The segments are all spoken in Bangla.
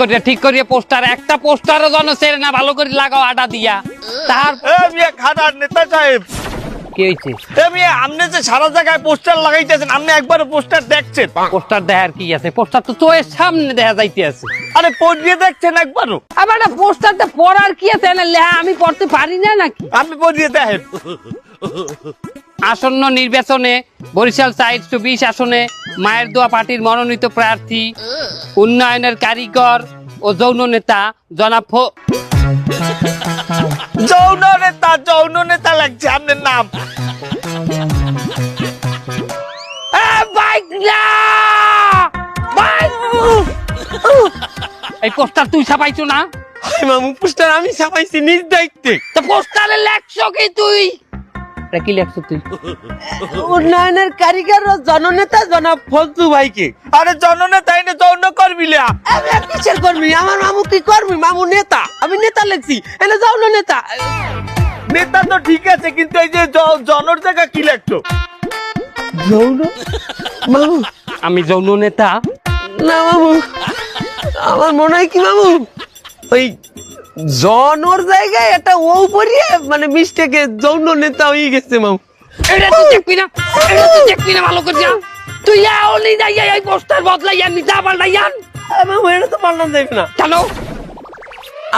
করিয়া ঠিক করিয়া পোস্টার একটা পোস্টারও জন সেরে না ভালো করে লাগাও আটা দিয়া। তার খানার নেতা সাহেব। কি হয়েছে এ আপনি যে সারা জায়গায় পোস্টার লাগাইতেছেন আপনি একবার পোস্টার দেখছেন? পোস্টার দেখার কি আছে? পোস্টার তো চোখের সামনে দেখা যাইতে আছে। আরে পড়িয়ে দেখছেন একবারও? আবার একটা পোস্টারটা পড়ার কি আছে? না লেহা আমি পড়তে পারি না নাকি? আপনি পড়িয়ে দেখেন। আসন্ন নির্বাচনে বরিশাল সাইড চব্বিশ আসনে মায়ের দোয়া পার্টির মনোনীত প্রার্থী উন্নয়নের কারিগর ও যৌন নেতা জনাব যৌন নেতা যৌন নেতা লাগছে আপনার নাম! এই পোস্টার তুই ছাপাইছো না? মামু পোস্টার আমি ছাপাইছি নিজ দায়িত্বে। তো পোস্টারে লেখছো কি তুই? এটা কি লেখছো তুই উন্নয়নের কারিগর ও জননেতা জনাব ফজলু ভাইকে। আরে জননেতা এনে যৌন করবি লা। আমি আর কিসের কর্মী? আমার মামু কি কর্মী? মামু নেতা। আমি নেতা লেখছি। এনে যাও নেতা। নেতা তো ঠিক আছে কিন্তু এই যে জনর জায়গা কি লাগতো যৌন? মামু। আমি যৌন নেতা। না মামু। আমার মনে হয় কি মামু? ওই জনর জায়গায় একটা ও পরিয়ে মানে মিস্টেকে যৌন নেতা হয়ে গেছে মামু। এটা তুই দেখবি না এটা তুই দেখবি না ভালো করে যা। তুই এখনই যাইয়া এই পোস্টার বদলাইয়া মিটা পাল্টাইয়ান আ, মামু এটা তো পাল্টান যাবে না। কেন?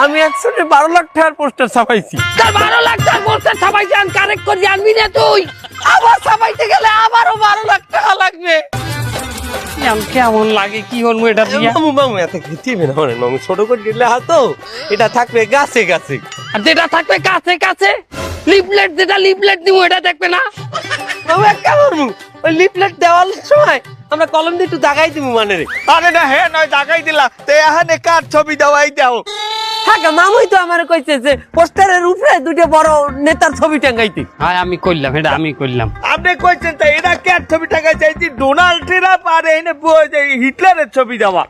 আমি একশো বারো লাখ টাকার পোস্টার ছাপাইছি। তার বারো লাখ টাকার পোস্টার ছাপাইছি ছাপাইছে কারেক্ট করে আনবি না তুই। আবার ছাপাইতে গেলে আবারও বারো লাখ টাকা লাগবে। কেমন লাগে কি হল এটা দিয়া? মামু মামু এত খেতে না মানে মামু। ছোট করে দিলে হাতো এটা থাকবে গাছে গাছে। আর যেটা থাকবে কাছে কাছে লিফলেট যেটা লিফলেট দিব এটা দেখবে না? মামু এক কেমন ওই লিফলেট দেওয়ার সময় আমরা কলম দিয়ে একটু দাগাই দিব মানে রে। আরে না হ্যাঁ নয় জাগাই দিলা। তে এখানে কার ছবি দেওয়াই দাও? হ্যাঁ মামুই তো আমার কইছে যে পোস্টারের উপরে দুটো বড় নেতার ছবি টাঙ্গাইতে হ্যাঁ আমি করলাম এটা আমি করলাম আপনি কইছেন তো এরা কার ছবি টাকা চাইছি ডোনাল্ড ট্রাম্প আর এনে বই- যে হিটলারের ছবি দেওয়া।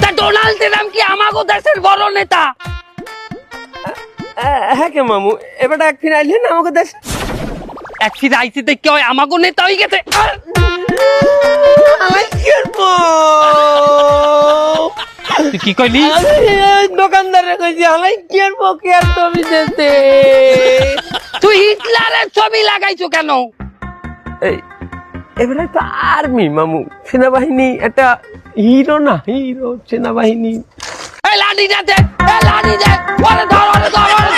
তা ডোনাল্ড ট্রাম্প কি আমাগো দেশের বড় নেতা? হ্যাঁ কে মামু? এবারটা একদিন আইলে না আমাকে দেশ একদিন আইসি দেখে ওই আমাগো নেতা হয়ে গেছে। তুই কি কইলি? দোকানদারে কইছি আমি কি করব কি আর ছবি দিতে? তুই হিটলারের ছবি লাগাইছো কেন? এই এবারে তো আর্মি মামু। সেনাবাহিনী একটা হিরো না হিরো সেনাবাহিনী। এই লাঠি যাতে এই লাঠি দে। ওরে ধর ধর ধর।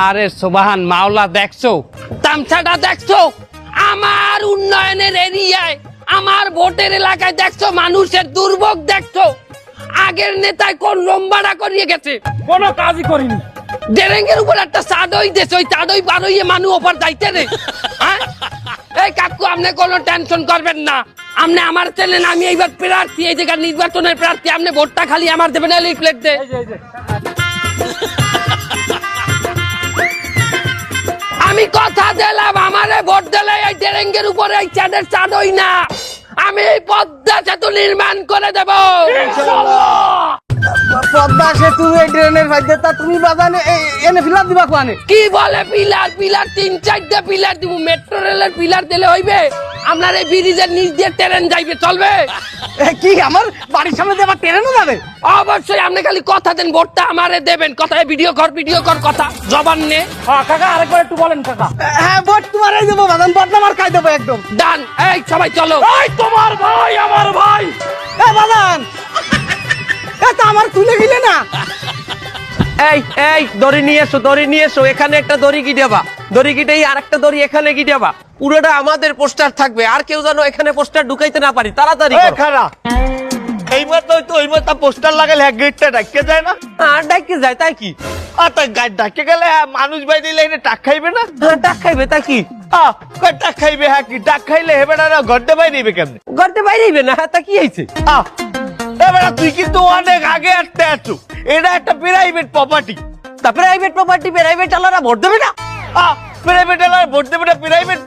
আরে সোবাহান মাওলা দেখছ? তামছাটা দেখছ? আমার উন্নয়নের এরিয়ায় আমার ভোটের এলাকায় দেখছ? মানুষের দুর্ভোগ দেখছ? আগের নেতায় কোন লম্বাড়া করিয়ে গেছে? কোন কাজই করিনি। ডেরেঙ্গের উপর একটা চাদই দেশ ওই চাদই বারোইয়ে মানুষ ওপর যাইতে রে। হ্যাঁ? এই কাকু আপনি কোনো টেনশন করবেন না। আপনি আমার চ্যানেল আমি এইবার প্রার্থী এই জায়গার নির্বাচনের প্রার্থী। আপনি ভোটটা খালি আমার দেবেন লিফলেট দে। আমি কথা দিলাম আমারে ভোট দিলে এই ডেরেঙ্গের উপরে এই চাঁদের চাঁদই না। আমি এই পদ্মা সেতু নির্মাণ করে দেব। পদ্মা সেতু এই ড্রেনের ভাইতে তা তুমি এই- এনে ফিলাপ দিবা কোয়ানে? কি বলে পিলার পিলার তিন চারটা পিলার দিব মেট্রো রেলের পিলার দিলে হইবে? আপনার এই ব্রিজের নিচ দিয়ে ট্রেন যাইবে চলবে? কি আমার বাড়ির সামনে দিয়ে আবার ট্রেনও যাবে? অবশ্যই আপনি খালি কথা দেন ভোটটা আমারে দেবেন। কথায় ভিডিও কর ভিডিও কর কথা জবান নে। কাকা আরেকবার একটু বলেন কাকা। হ্যাঁ ভোট তোমার এই দেবো বাদাম বদনাম আর খাই দেবো একদম। ডান এই সবাই চলো। এই তোমার ভাই আমার ভাই। এ বাদাম। আমার তুলে গিলে না। এই এই দড়ি নিয়ে এসো দড়ি নিয়ে এসো। এখানে একটা দড়ি গিটাবা দড়ি গিটেই আর একটা দড়ি এখানে গিটাবা পুরোটা আমাদের পোস্টার থাকবে। আর কেউ যেন এখানে পোস্টার ঢুকাইতে না পারি। তাড়াতাড়ি এ করো। খারা এই মতো তো ওই মতো পোস্টার লাগালে এক গেটটা ডাকে যায় না? আর ডাইকে যায় তাই কি? আর তাই গাছ ডাকে গেলে হ্যাঁ, মানুষ বাই দিলে এনে টাক খাইবে না? হ্যাঁ ডাক খাইবে তাই কি? আহ, টাক খাইবে হ্যাঁ কি? টাক খাইলে হেবে না গড্ডে বাই নিবে কেমনে? গড়তে বাইরেইবে না হ্যাঁ তা কি হয়েছে? আহ, এবারে তুই কিন্তু অনেক আগে আসতে আছো এটা একটা প্রাইভেট প্রপার্টি তা প্রাইভেট প্রপার্টি প্রাইভেট আলারা ভোট দেবে না আহ প্রাইভেট এলাকায় ভোট দেবে না প্রাইভেট